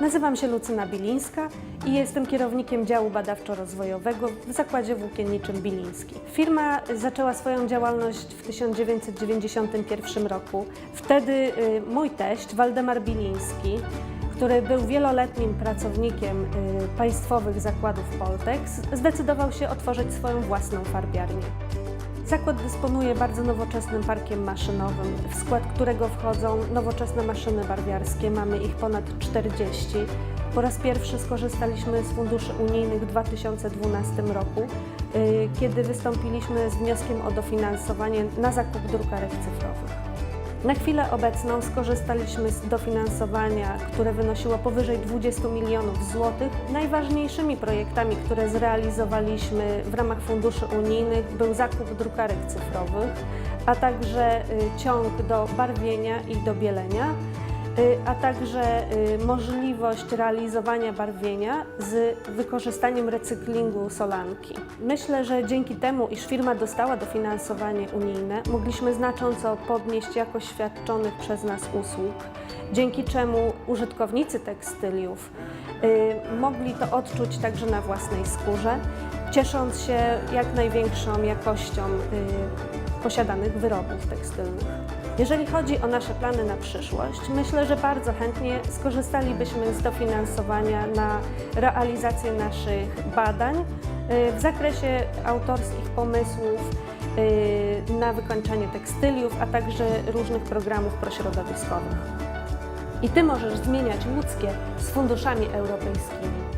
Nazywam się Lucyna Bilińska i jestem kierownikiem działu badawczo-rozwojowego w Zakładzie Włókienniczym Biliński. Firma zaczęła swoją działalność w 1991 roku. Wtedy y, mój teść, Waldemar Biliński, który był wieloletnim pracownikiem y, państwowych zakładów Poltex, zdecydował się otworzyć swoją własną farbiarnię. Zakład dysponuje bardzo nowoczesnym parkiem maszynowym, w skład którego wchodzą nowoczesne maszyny barwiarskie. Mamy ich ponad 40. Po raz pierwszy skorzystaliśmy z funduszy unijnych w 2012 roku, y, kiedy wystąpiliśmy z wnioskiem o dofinansowanie na zakup drukarek cyfrowych. Na chwilę obecną skorzystaliśmy z dofinansowania, które wynosiło powyżej 20 milionów złotych. Najważniejszymi projektami, które zrealizowaliśmy w ramach funduszy unijnych był zakup drukarek cyfrowych, a także y, ciąg do barwienia i do bielenia, a także y, możliwość realizowania barwienia z wykorzystaniem recyklingu solanki. Myślę, że dzięki temu, iż firma dostała dofinansowanie unijne, mogliśmy znacząco podnieść jakość świadczonych przez nas usług, dzięki czemu użytkownicy tekstyliów y, mogli to odczuć także na własnej skórze, ciesząc się jak największą jakością y, posiadanych wyrobów tekstylnych. Jeżeli chodzi o nasze plany na przyszłość, myślę, że bardzo chętnie skorzystalibyśmy z dofinansowania na realizację naszych badań y, w zakresie autorskich pomysłów y, na wykończenie tekstyliów, a także różnych programów prośrodowiskowych. I Ty możesz zmieniać ludzkie z funduszami europejskimi.